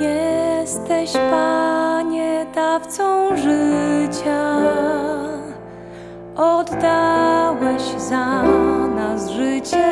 Jesteś, Panie, dawcą życia. Oddałeś za nas życie.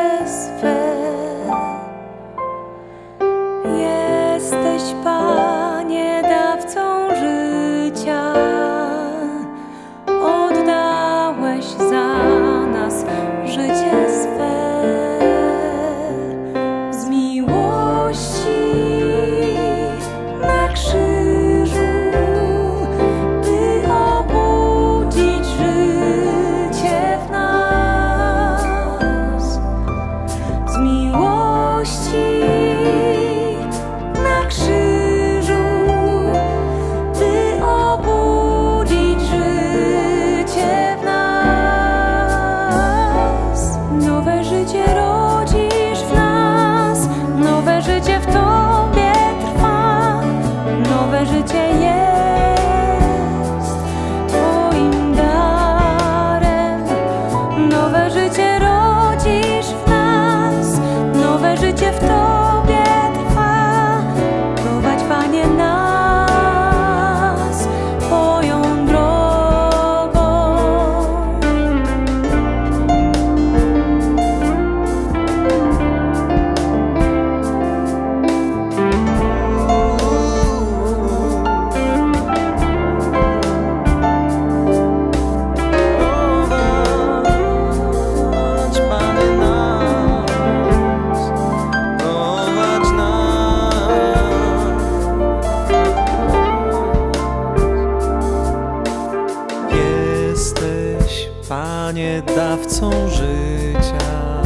Panie dawcą życia.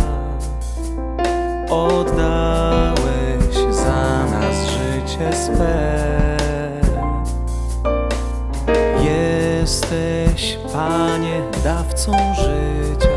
Oddałeś za nas życie swe. Jesteś, Panie, dawcą życia.